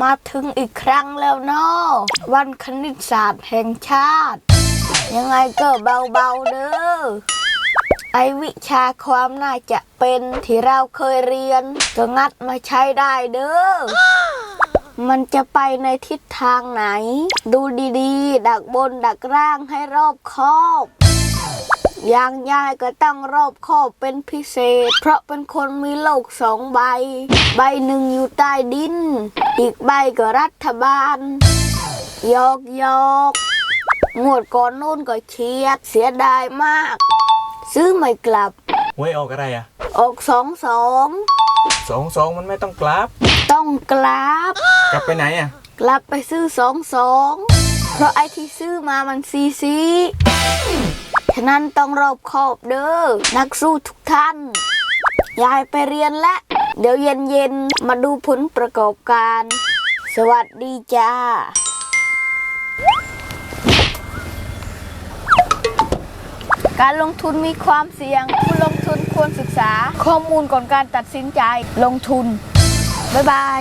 มาถึงอีกครั้งแล้วเนาะวันคณิตศาสตร์แห่งชาติ ยังไงก็เบาๆเด้อไอวิชาความน่าจะเป็นที่เราเคยเรียน ก็งัดมาใช้ได้เด้อมันจะไปในทิศทางไหน ดูดีๆ ดักบนดักล่างให้รอบคอบ อย่างยายก็ต้องรอบคอบเป็นพิเศษ เพราะเป็นคนมีโลกสองใบ ใบหนึ่งอยู่ใต้ดิน อีกใบก็รัฐบาลหยอกหยอกงวดก่อนนู่นก็เชียด เสียดายมาก ซื้อไม่กลับ หวยออกอะไรอะ ออกสองสองสองสองมันไม่ต้องกลับ ต้องกลับ กลับไปไหนอะ กลับไปซื้อสองสองเพราะไอที่ซื้อมามันซีซี ฉะนั้นต้องรอบคอบเด้อ นักสู้ทุกท่าน ยายไปเรียนและ เดี๋ยวเย็นๆมาดูผลประกอบการ สวัสดีจ้า การลงทุนมีความเสี่ยง ผู้ลงทุนควรศึกษาข้อมูลก่อนการตัดสินใจลงทุน บ๊ายบาย